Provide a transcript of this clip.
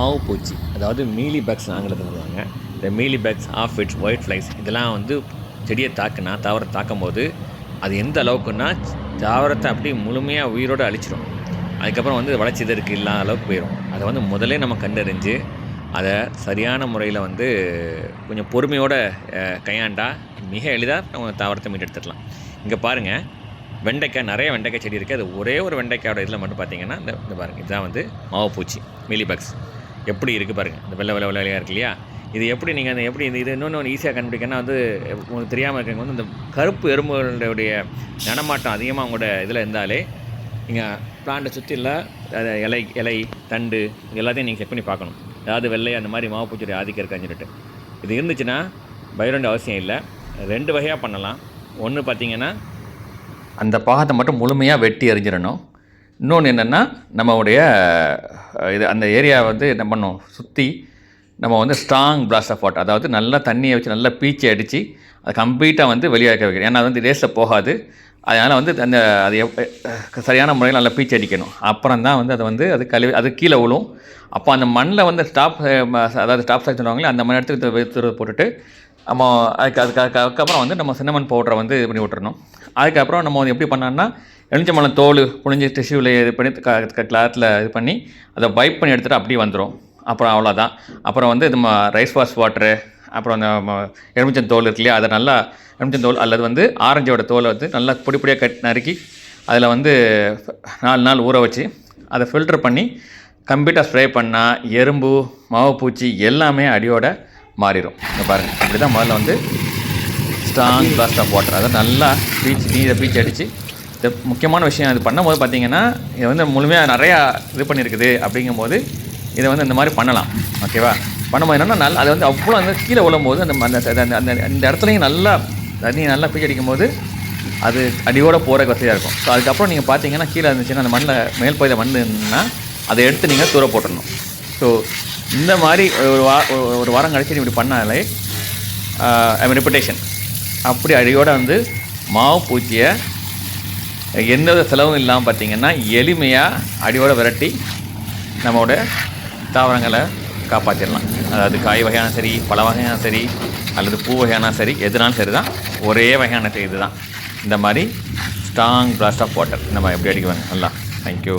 மாவு பூச்சி. அதாவது மீலி பேக்ஸ் ஆங்கிலத்தில் சொல்லுவாங்க இந்த mealy bugs of its white flies இதெல்லாம் வந்து செடியை தாக்குனா தாவரத்தை தாக்கும் போது அது எந்த அளவுக்குன்னா தாவரத்தை அப்படியே முழுமையாக உயிரோடு அழிச்சிடும் அதுக்கப்புறம் வந்து வளர்ச்சிதற்கு இல்லாத அளவுக்கு போயிடும் அதை வந்து முதலே நம்ம கண்டறிஞ்சு அதை சரியான முறையில் வந்து கொஞ்சம் பொறுமையோடு கையாண்டா மிக எளிதாக நம்ம தாவரத்தை மீட்டெடுத்துடலாம். இங்கே பாருங்கள் வெண்டைக்காய் நிறைய வெண்டைக்காய் செடி இருக்குது அது ஒரே ஒரு வெண்டைக்காயோட இதில் மட்டும் பார்த்தீங்கன்னா இந்த இந்த பாருங்கள் இதுதான் வந்து மாவுப்பூச்சி மிலிபக்ஸ் எப்படி இருக்குது பாருங்கள் இந்த வெள்ளை வெள்ளை வெள்ளையாக இருக்கு இல்லையா? இது எப்படி நீங்கள் அந்த எப்படி இது இது இன்னொன்று ஈஸியாக கண்டுபிடிக்கன்னா வந்து உங்களுக்கு தெரியாமல் இருக்கவங்க வந்து இந்த கருப்பு எறும்புகளுடைய நடமாட்டம் அதிகமாக அவங்களோட இதில் இருந்தாலே நீங்கள் பிளான்ட்டை சுற்றி இல்லை இலை இலை தண்டு இது எல்லாத்தையும் நீங்கள் செக் பண்ணி பார்க்கணும். ஏதாவது வெள்ளை அந்த மாதிரி மாவு பூச்சியுடைய ஆதிக்கம் இருக்கான்னு சொல்லிட்டு. இது இருந்துச்சுன்னா பயிரண்டு அவசியம் இல்லை. ரெண்டு வகையாக பண்ணலாம். ஒன்று பார்த்தீங்கன்னா அந்த பாகத்தை மட்டும் முழுமையாக வெட்டி எறிஞ்சிடணும். இன்னொன்று என்னென்னா நம்மளுடைய இது அந்த ஏரியா வந்து என்ன பண்ணும்? சுற்றி நம்ம வந்து ஸ்ட்ராங் பிளாஸ்ட் ஆஃப் வாட்டர் அதாவது நல்லா தண்ணியை வச்சு நல்லா பீச்சி அடித்து அது கம்ப்ளீட்டாக வந்து வெளியாக்க வைக்கணும். ஏன்னா அது வந்து ரேஸில் போகாது. அதனால் வந்து அந்த அது சரியான முறையில் நல்லா பீச்சி அடிக்கணும். அப்புறம் தான் வந்து அதை வந்து அது கழுவி அது கீழே விழும். அப்போ அந்த மண்ணில் வந்து ஸ்டாப் அதாவது ஸ்டாப் சாக் சொல்லுவாங்களே அந்த மண் எடுத்து போட்டுட்டு நம்ம அதுக்கு அதுக்கு அதுக்கு அதுக்கப்புறம் வந்து நம்ம சின்னமன் பவுடரை வந்து இது பண்ணி விட்டுறணும். அதுக்கப்புறம் நம்ம வந்து எப்படி பண்ணோம்னா எலுமிச்சம்பழம் தோல் புழிஞ்சு டிஷ்யூவில் இது பண்ணி கிளாத்தில் இது பண்ணி அதை வைப் பண்ணி எடுத்துகிட்டு அப்படியே வந்துடும் அப்புறம் அவ்வளோதான் அப்புறம் வந்து நம்ம ரைஸ் வாஷ் வாட்ரு அப்புறம் அந்த ம- எலுமிச்சம் தோல் இருக்கு இல்லையா அதை நல்லா எலுமிச்சம் தோல் அல்லது வந்து ஆரஞ்சோட தோலை வந்து நல்லா பொடி பொடியாக கட் நறுக்கி அதில் வந்து நாலு நாள் ஊற வச்சு அதை ஃபில்டர் பண்ணி கம்ப்ளீட்டாக ஸ்ப்ரே பண்ணால் எறும்பு மாவுப்பூச்சி எல்லாமே அடியோட மாறிடும் இங்கே பாருங்கள் இப்படி தான் முதல்ல வந்து ஸ்ட்ராங் பிளாஸ்ட் ஆஃப் வாட்டர் அதை நல்லா பீச் நீரை பீச் அடித்து இந்த முக்கியமான விஷயம் இது பண்ணும்போது பார்த்தீங்கன்னா இது வந்து முழுமையாக நிறையா இது பண்ணியிருக்குது அப்படிங்கும்போது இதை வந்து இந்த மாதிரி பண்ணலாம். ஓகேவா பண்ணும்போது என்னென்னா நல்லா அது வந்து அவ்வளோ அந்த கீழே விழும்போது அந்த அந்த அந்த அந்த இந்த இடத்துலையும் நல்லா தண்ணி நல்லா பீச் அடிக்கும்போது அது அடியோடு போகிறக்கு வசதியாக இருக்கும். ஸோ அதுக்கப்புறம் நீங்கள் பார்த்தீங்கன்னா கீழே இருந்துச்சுன்னா அந்த மண்ணில் மேல் பகுதியில் மண் அதை எடுத்து நீங்கள் தூர போட்டுடணும். ஸோ இந்த மாதிரி ஒரு வா ஒரு- ஒரு வாரம் கழிச்சு நீ இப்படி பண்ணாலே ஐ ரெப்புடேஷன் அப்படி அடியோடு வந்து மாவு பூச்சியை எந்த செலவும் இல்லாமல் பார்த்தீங்கன்னா எளிமையாக அடியோடு விரட்டி நம்மளோட தாவரங்களை காப்பாற்றிடலாம் அதாவது காய் வகையான சரி பழ வகையான சரி அல்லது பூ வகையான சரி எதுனாலும் சரி தான் ஒரே வகையான இது தான் இந்த மாதிரி ஸ்ட்ராங் பிளாஸ்ட் ஆஃப் வாட்டர் நம்ம எப்படி அடிக்குவாங்க நல்லா. தேங்க்யூ